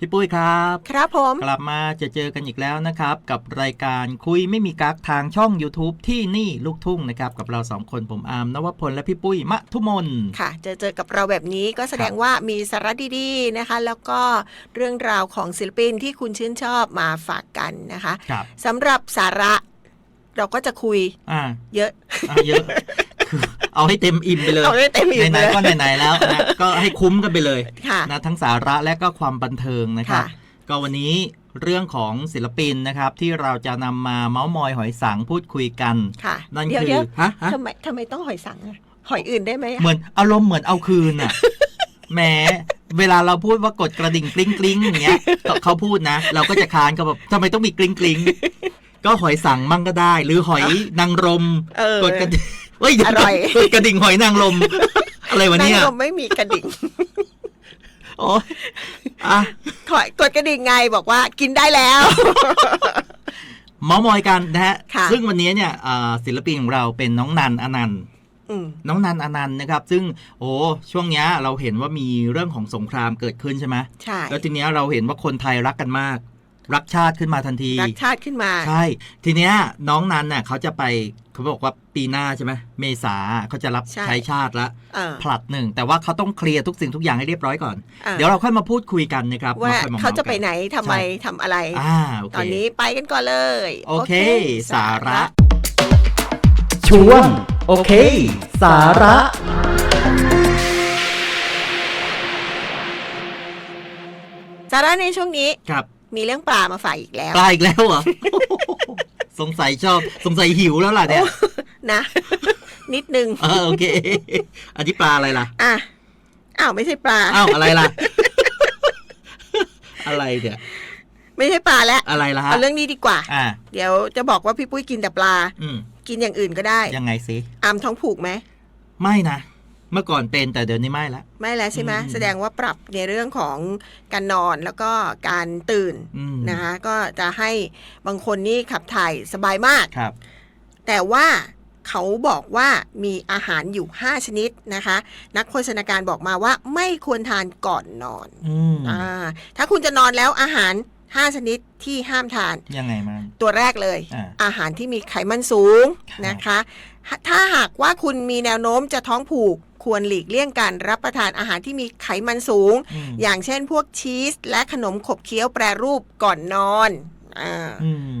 พี่ปุ้ยครับ ครับผม กลับมาจะเจอกันอีกแล้วนะครับ กับรายการคุยไม่มีกักทางช่อง YouTube ที่นี่ลูกทุ่งนะครับ กับเราสองคนผมอาร์มนวพลและพี่ปุ้ยมะทุมนค่ะเจอเจอกับเราแบบนี้ก็แสดงว่ามีสาระดีๆนะคะ แล้วก็เรื่องราวของศิลปินที่คุณชื่นชอบมาฝากกันนะคะครับสำหรับสาระเราก็จะคุยอ่าเยอะอ่าเยอะคือ เอาให้เต็มอิ่มไปเลยเอาได้เต็มอิ่มไหนเลยๆก็ไหนๆแล้วนะก็ให้คุ้มกันไปเลยค่ะนะทั้งสาระและก็ความบันเทิงนะครับค่ะก็วันนี้เรื่องของศิลปินนะครับ ที่เราจะนำมาเมาส์มอยหอยสังพูดคุยกันค่ะนั่นเดี๋ยวคือเดี๋ยวฮะฮะทำไมทำไมต้องหอยสังอะหอยอื่นได้ไหมอะเหมือนอารมณ์เหมือนเอาคืนอะแหมเวลาเราพูดว่ากดกระดิ่งกริ๊งกริ๊งอย่างเงี้ยก็เขาพูดนะ เราก็จะค้านเขาแบบทำไมต้องมีกริ๊งกริ๊งก็หอยสังมั่งก็ได้ หรือหอยนางรมเออกดกระดิ่ง เฮ้ยเดี๋วอร่อยกดกระดิ่งหอยนางรมอะไรวะเนี่ยนั่งลมไม่มีกระดิ่งโอ้ยอะขอกดกระดิ่งไงบอกว่ากินได้แล้วเมาส์มอยกันนะฮะค่ะซึ่งวันนี้เนี่ยอ่าศิลปินของเราเป็นน้องนันอนันต์อืมน้องนันอนันต์นะครับ ซึ่งโอ้ช่วงเนี้ยเราเห็นว่ามีเรื่องของสงครามเกิดขึ้นใช่ไหมใช่แล้วทีเนี้ยเราเห็นว่าคนไทยรักกันมาก รักชาติขึ้นมาทันทีรักชาติขึ้นมาใช่ ทีเนี้ยน้องนันน่ะเขาจะไปเขาบอกว่าปีหน้าใช่ไหมเมษาเขาจะรับใช่ใช้ชาติละเออผลัดหนึ่ง แต่ว่าเขาต้องเคลียร์ทุกสิ่งทุกอย่างให้เรียบร้อยก่อนอะเดี๋ยวเราค่อยมาพูดคุยกันนะครับว่าค่อยมเขาจะมไปไหนทำไมทำอะไรอ่าโอเคตอนนี้ไปกันก่อนเลย โอเค สาระช่วงโอเค สาระสาระในช่วงนี้ครับ มีเรื่องปลามาฝากอีกแล้ว ปลาอีกแล้วเหรอ สงสัยชอบ สงสัยหิวแล้วล่ะเนี่ย นะ นิดนึง เออโอเค อันนี้ปลาอะไรล่ะ อะ อ้าวไม่ใช่ปลา อ้าวอะไรล่ะ อะไรเนี่ย ไม่ใช่ปลาแล้ว อะไรล่ะฮะเอาเรื่องนี้ดีกว่า อ่า เดี๋ยวจะบอกว่าพี่ปุ้ยกินแต่ปลา อืมกินอย่างอื่นก็ได้ ยังไงสิอามท้องผูกไหม ไม่นะ เมื่อก่อนเป็นแต่เดี๋ยวนี้ไม่ละ ไม่แล้วใช่ไหมอืมแสดงว่าปรับในเรื่องของการนอนแล้วก็การตื่นอืม นะคะ ก็จะให้บางคนนี่ขับถ่ายสบายมาก ครับ แต่ว่าเขาบอกว่ามีอาหารอยู่ 5 ชนิดนะคะ นักโภชนาการบอกมาว่าไม่ควรทานก่อนนอนอืมอ่าถ้าคุณจะนอนแล้วอาหาร 5 ชนิดที่ห้ามทาน ยังไงมันตัวแรกเลย อ่า อาหารที่มีไขมันสูงครับ นะคะ ถ้าหากว่าคุณมีแนวโน้มจะท้องผูก ควรหลีกเลี่ยงการรับประทานอาหารที่มีไขมันสูงอืมอย่างเช่นพวกชีส และขนมขบเคี้ยวแปรรูปก่อนนอนอาอืม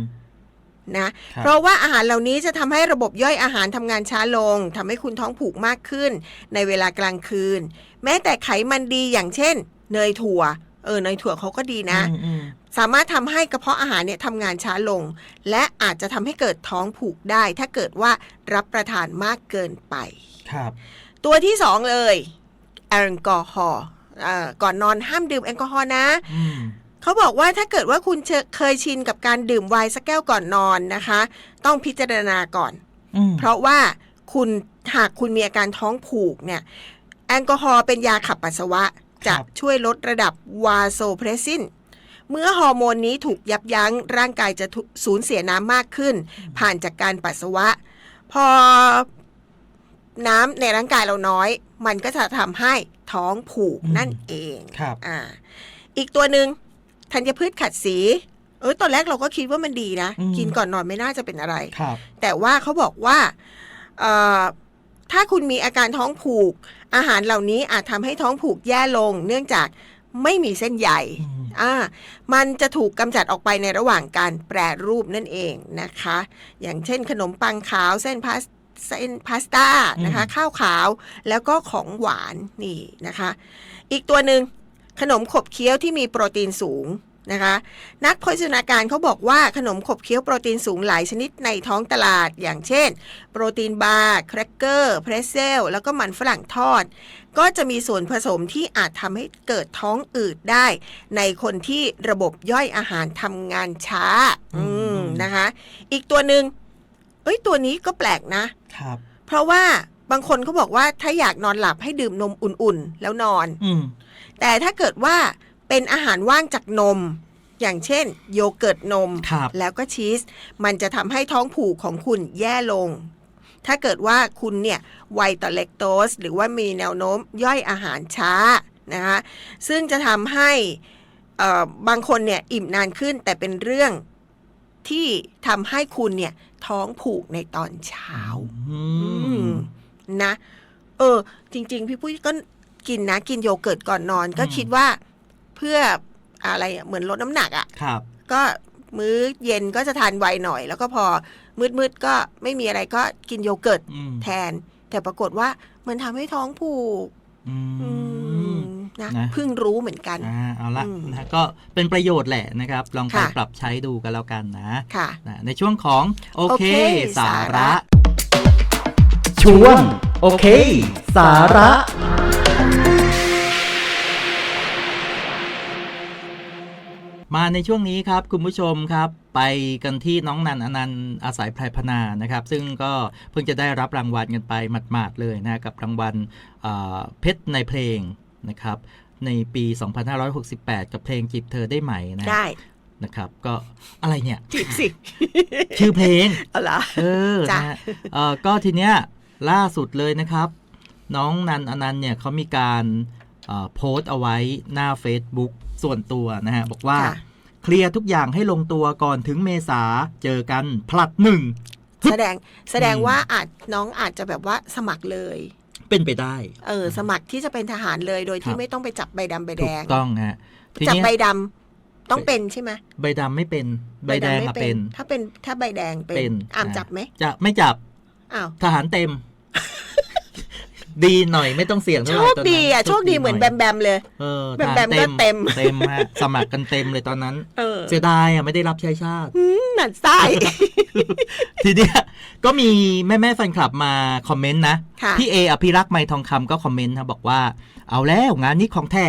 นะครับเพราะว่าอาหารเหล่านี้จะทำให้ระบบย่อยอาหารทำงานช้าลงทำให้คุณท้องผูกมากขึ้น ในเวลากลางคืน แม้แต่ไขมันดีอย่างเช่น เนยถั่ว เออเนยถั่วเขาก็ดีนะอืมอืมสามารถทำให้กระเพาะอาหารเนี่ยทำงานช้าลง และอาจจะทำให้เกิดท้องผูกได้ ถ้าเกิดว่ารับประทานมากเกินไปครับ ตัวที่สองเลยแอลกอฮอล์เอ่อก่อนนอนห้ามดื่มแอลกอฮอล์นะอืมเขาบอกว่าถ้าเกิดว่าคุณเชเคยชินกับการดื่มไวน์สักแก้วก่อนนอนนะคะ ต้องพิจารณาก่อนอืมเพราะว่าคุณหากคุณมีอาการท้องผูกเนี่ย แอลกอฮอล์เป็นยาขับปัสสาวะ จะช่วยลดระดับวาโซเพรสซินเมื่อฮอร์โมนนี้ถูกยับยั้งร่างกายจะทุสูญเสียน้ำมากขึ้น ผ่านจากการปัสสาวะ พอ น้ำในร่างกายเราน้อย มันก็จะทำให้ท้องผูกนั่นเองครับอ่า อีกตัวหนึ่งธัญพืชขัดสีเออตอนแรกเราก็คิดว่ามันดีนะอืมกินก่อนนอนไม่น่าจะเป็นอะไรครับแต่ว่าเขาบอกว่าเอ่อถ้าคุณมีอาการท้องผูก อาหารเหล่านี้อาจทำให้ท้องผูกแย่ลง เนื่องจากไม่มีเส้นใยอืมอ่ามันจะถูกกำจัดออกไปในระหว่างการแปรรูปนั่นเองนะคะ อย่างเช่นขนมปังขาวเส้นพาส เส้นพาสต้านะคะ ข้าวขาวแล้วก็ของหวานนี่นะคะ อีกตัวหนึ่งขนมขบเคี้ยวที่มีโปรตีนสูงนะคะ นักโภชนาการเขาบอกว่าขนมขบเคี้ยวโปรตีนสูงหลายชนิดในท้องตลาด อย่างเช่น โปรตีนบาร์แครกเกอร์เพรสเซลแล้วก็มันฝรั่งทอด ก็จะมีส่วนผสมที่อาจทำให้เกิดท้องอืดได้ ในคนที่ระบบย่อยอาหารทำงานช้าอืมนะคะ อีกตัวหนึ่งเอ้ยตัวนี้ก็แปลกนะ ครับ เพราะว่าบางคนเขาบอกว่าถ้าอยากนอนหลับให้ดื่มนมอุ่นๆ แล้วนอน อืม แต่ถ้าเกิดว่าเป็นอาหารว่างจากนม อย่างเช่น โยเกิร์ตนม ครับ แล้วก็ชีส มันจะทำให้ท้องผูกของคุณแย่ลง ถ้าเกิดว่าคุณเนี่ยไวต่อเลคโตส หรือว่ามีแนวโน้มย่อยอาหารช้านะคะซึ่งจะทำให้เอ่อบางคนเนี่ยอิ่มนานขึ้นแต่เป็นเรื่อง ที่ทำให้คุณเนี่ยท้องผูกในตอนเช้าอือืมมนะ เออ จริง ๆ พี่ปุ้ยก็กินนะกินโยเกิร์ตก่อนนอน ก็อืมคิดว่าเพื่ออะไรอะเหมือนลดน้ำหนักอะ่ะครับก็มื้อเย็นก็จะทานไวหน่อย แล้วก็พอมืดๆก็ไม่มีอะไรก็กินโยเกิร์ตอืมแทน แต่ปรากฏว่ามันทำให้ท้องผูก อือืมม นะนะ เพิ่งรู้เหมือนกัน อ่าเอาละอืมนะก็เป็นประโยชน์แหละนะครับ ลองไปค่ะ ปรับใช้ดูกันแล้วกันนะค่ะ นะ ในช่วงของ โอเค โอเคสาสาระ ระ ช่วงโอเค สาระ มาในช่วงนี้ครับ คุณผู้ชมครับ ไปกันที่น้องนันอนันต์อาศัยไพรพนานะครับ ซึ่งก็เพิ่งจะได้รับรางวัลกันไปหมาดๆเลยนะ กับรางวัลเอ่อเพชรในเพลง นะครับในปี 2568 กับเพลงจีบเธอได้ไหมนะได้นะครับ ก็อะไรเนี่ยจีบสิชื่อเพลงเอาเหรอเออจ้ะนะฮะเออก็ทีเนี้ยล่าสุดเลยนะครับ น้องนันอนันต์เนี่ยเขามีการเอ่อโพสต์เอาไว้หน้า Facebook ส่วนตัวนะฮะ บอกว่าค่ะเคลียร์ทุกอย่างให้ลงตัวก่อนถึงเมษาเจอกันพลัดหนึ่ง แสดงแสดงอืมว่าอาจน้องอาจจะแบบว่าสมัครเลย เป็นไปได้ เออ สมัครที่จะเป็นทหารเลยโดยคที่รับไม่ต้องไปจับใบดำใบแดถูกงต้องฮะทีจับเนี้ยใบดำต้องเป็นใช่ไหมใบดำไม่เป็น ใบแดงไม่อะเป็น ถ้าเป็นถ้าใบแดงเป็เป็นนอ่ามอ่าจับไหมจะไม่จับอ้าวทหารเต็ม ดีหน่อยไม่ต้องเสี่ยงเท่าโชไหร่คตอนนั้นดีอะโชคดีเหมือนหแบมแบมเลย เออแบมทหารแบมก็เต็ม เต็มฮะสมัครกันเต็มเลยตอนนั้น เออเสียดายอะไม่ได้รับใช้ชาติ หนั่นไส้ ทีเนี้ยก็มีแม่แม่ๆแฟนคลับมาคอมเมนต์นะ ค่ะ พี่เออภิรักษ์ไมทองคำก็คอมเมนต์นะบอกว่า เอาแล้วงานนี้ของแท้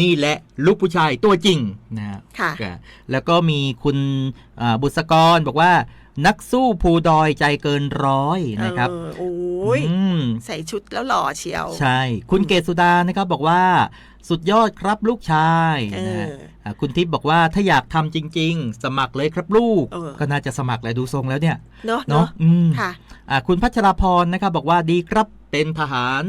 นี่แหละลูกผู้ชายตัวจริงนะฮะค่ะก็แล้วก็มีคุณอ่าบุษกรบอกว่า นักสู้ภูดอยใจเกินร้อยนะครับเออโอ้ยอืมใส่ชุดแล้วหล่อเชียว ใช่ คุณเกศสุดานะครับบอกว่าสุดยอดครับลูกชายเอนะฮะออ่าคุณทิพย์บอกว่าถ้าอยากทำจริง ๆ สมัครเลยครับลูกเออก็น่าจะสมัครแหละดูทรงแล้วเนี่ย เนาะเนาะเนาะอืมค่ะอ่าคุณพัชราพรนะครับบอกว่าดีครับเป็นทหาร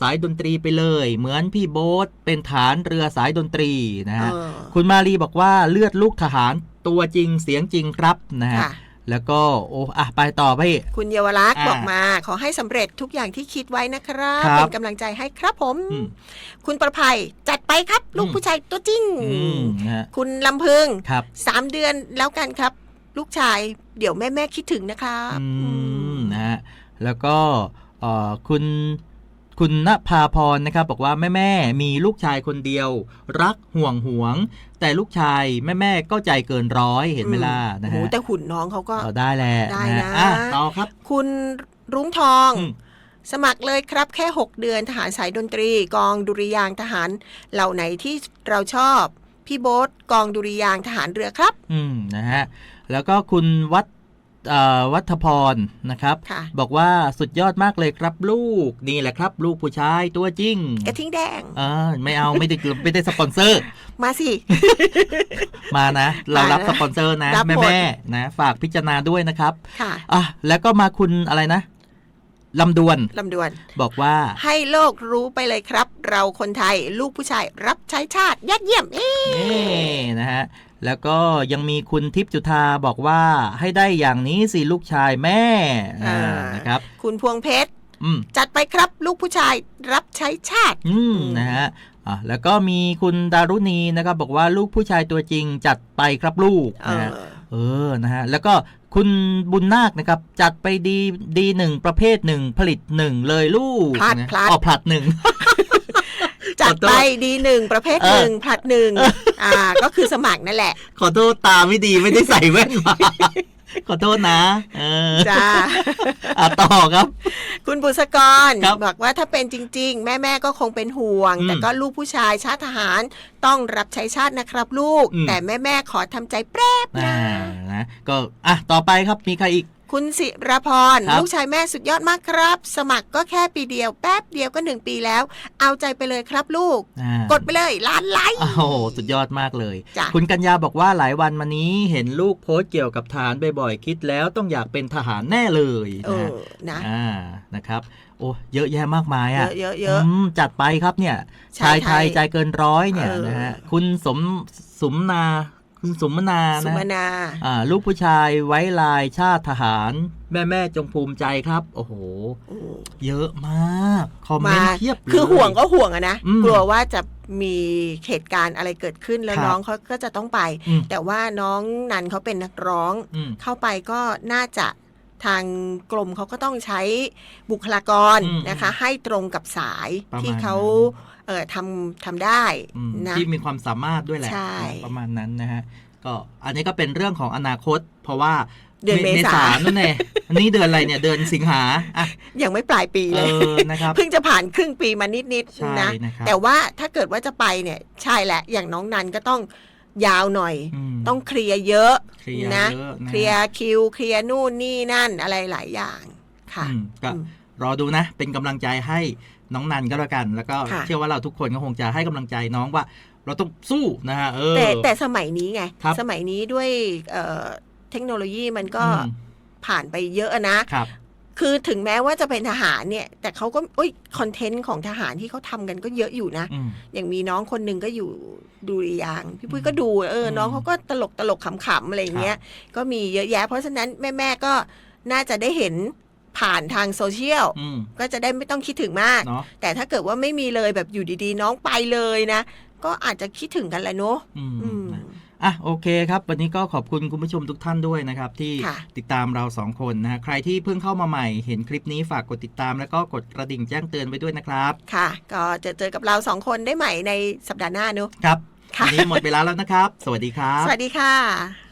สายดนตรีไปเลย เหมือนพี่โบ๊ทเป็นฐานเรือสายดนตรีนะฮะเออคุณมารีบอกว่าเลือดลูกทหารตัวจริงเสียงจริงครับนะฮะค่ะ แล้วก็โอ้อะไปต่อพี่ คุณเยาวรักษ์อ่าบอกมา ขอให้สำเร็จทุกอย่างที่คิดไว้นะครับครับเป็นกำลังใจให้ครับผมอืมคุณประภัยจัดไปครับ ลูกอืมผู้ชายตัวจริงอืมนะฮะคุณลำพึงครับสามเดือนแล้วกันครับ ลูกชายเดี๋ยวแม่แม่ๆคิดถึงนะครับอืมอืมนะฮะแล้วก็เอ่อคุณ คุณณภาพรนะครับบอกว่าแม่แม่ๆมีลูกชายคนเดียว รักห่วงหวง แต่ลูกชายแม่แม่ๆก็ใจเกินร้อยเห็นไหมล่ะนะโอ้โหฮะแต่หุ่นน้องเขาก็เอาได้แหละได้ฮนะอะต่อครับ คุณรุ้งทองอืมสมัครเลยครับแค่ 6 เดือนทหารสายดนตรี กองดุริยางค์ทหารเหล่าไหนที่เราชอบ พี่โบ๊ทกองดุริยางค์ทหารเรือครับ อืมนะฮะแล้วก็คุณวัดเอ่อ วัฒพรนะครับค่ะบอกว่าสุดยอดมากเลยครับลูกนี่แหละครับ ลูกผู้ชายตัวจริงกระทิงแดงเออไม่เอาไม่ได้ไม่ได้สปอนเซอร์ มาสิ มานะ เรารับมานะสปอนเซอร์นะรับหมแม่ดแม่ๆนะ ฝากพิจารณาด้วยนะครับค่ะอะแล้วก็มาคุณอะไรนะ ลำดวนลำดวน บอกว่าให้โลกรู้ไปเลยครับ เราคนไทยลูกผู้ชายรับใช้ชาติยอดเยี่ยมเอ๊ะเอ๊นะฮะแล้วก็ยังมีคุณทิพย์จุธาบอกว่าให้ได้อย่างนี้สิลูกชายแม่อ่านะครับ คุณพวงเพชรอืมจัดไปครับลูกผู้ชายรับใช้ชาติอืมนะฮะอะแล้วก็มีคุณดารุณีนะครับบอกว่าลูกผู้ชายตัวจริงจัดไปครับลูกเอนะฮะอเออนะฮะแล้วก็ คุณบุญนาคนะครับ จัดไปดีดีหนึ่งประเภทหนึ่งผลิตหนึ่งเลยลูกพลัดนะพลัดอ๋อผลัดหนึ่งจัดขอโทษไปดีหนึ่งประเภทเออหนึ่งผลัดหนึ่งอ่า ก็คือสมัครนั่นแหละ ขอโทษตาไม่ดีไม่ได้ใส่แว่นมาขอโทษนะเออจ้าอะต่อครับ คุณบุษกรครับบอกว่าถ้าเป็นจริง ๆ แม่แม่ๆก็คงเป็นห่วงอืมแต่ก็ลูกผู้ชายชาติทหารต้องรับใช้ชาตินะครับลูกอืมแต่แม่แม่ๆขอทำใจแป๊บนะอ่า นะก็อะต่อไปครับมีใครอีกคุณศิรพรครับลูกชายแม่สุดยอดมากครับ สมัครก็แค่ปีเดียวแป๊บเดียวก็หนึ่งปีแล้ว เอาใจไปเลยครับลูกอ่ากดไปเลยล้านไลค์โอ้โหสุดยอดมากเลยจ้ะคุณกัญญาบอกว่าหลายวันมานี้เห็นลูกโพสต์เกี่ยวกับทหารบ่อยๆคิดแล้วต้องอยากเป็นทหารแน่เลยเอนะฮะอนะอ่านะครับโอ้เยอะแยะมากมายเยอะอะเยอะเยอะมจัดไปครับเนี่ยชาชายยไทไทยยใจเกินร้อยเนี่ยเออนะฮะคุณสมสมนา คุณสมนาสุนะมนาอ่าลูกผู้ชายไว้ลายชาติทหาร แม่แม่ๆจงภูมิใจครับ โอ้โหอืมเยอะมาก คอมเมมานต์เทียบเลยคือห่วงก็ห่วงอะนะอืมกลัวว่าจะมีเหตุการณ์อะไรเกิดขึ้นแล้วครับน้องเขาก็จะต้องไปอืมแต่ว่าน้องนันเขาเป็นนักร้องอืมเข้าไปก็น่าจะทางกรมเขาก็ต้องใช้บุคลากรอืมนะคะ ให้ตรงกับสายประมาณที่เขานั้น เออทำทำได้อืมนะที่มีความสามารถด้วยแหละใช่ประมาณนั้นนะฮะก็อันนี้ก็เป็นเรื่องของอนาคต เพราะว่าเดือนเมษานั่นเองอันนี้เดือนอะไรเนี่ยเดือนสิงหาอะยังไม่ปลายปีเอเลยอนะครับเพิ่งจะผ่านครึ่งปีมานิดใช่ๆนะนะครับแต่ว่าถ้าเกิดว่าจะไปเนี่ยใช่แหละอย่างน้องนันก็ต้องยาวหน่อยมต้องเคลียร์เยอะเคลียร์นะเยอะนะเคลียร์คิวเคลียร์นู่นนี่นั่นอะไรหลายอย่างค่ะอืมก็อืมรอดูนะ เป็นกำลังใจให้ น้องนันก็แล้วกัน แล้วก็ค่ะ เชื่อว่าเราทุกคนก็คงจะให้กำลังใจน้องว่า เราต้องสู้นะฮะเออ แต่แต่สมัยนี้ไง ครับ สมัยนี้ด้วยเอ่อเทคโนโลยีมันก็อืมผ่านไปเยอะนะ ครับ คือถึงแม้ว่าจะเป็นทหารเนี่ย แต่เขาก็โอ้ยคอนเทนต์ของทหารที่เขาทำกันก็เยอะอยู่นะ อืม อย่างมีน้องคนหนึ่งก็อยู่ดูรียางพี่ปุ้ยก็ดูเอออมน้องเขาก็ตลกตลกขำๆอะไรอย่างเงี้ย ก็มีเยอะแยะ เพราะฉะนั้นแม่ๆก็น่าจะได้เห็น ผ่านทางโซเชียลอืมก็จะได้ไม่ต้องคิดถึงมากเนาะแต่ถ้าเกิดว่าไม่มีเลยแบบอยู่ดีๆ น้องไปเลยนะ ก็อาจจะคิดถึงกันแหละเนอะอืมอืมนะอะโอเคครับ วันนี้ก็ขอบคุณคุณผู้ชมทุกท่านด้วยนะครับ ที่ค่ะติดตามเราสองคนนะฮะใครที่เพิ่งเข้ามาใหม่เห็นคลิปนี้ฝากกดติดตาม แล้วก็กดกระดิ่งแจ้งเตือนไว้ด้วยนะครับ ค่ะ ก็จะเจอกับเราสองคนได้ใหม่ในสัปดาห์หน้าเนอะครับค่ะวันนี้หมดเวลาแล้วนะครับ สวัสดีครับ สวัสดีค่ะ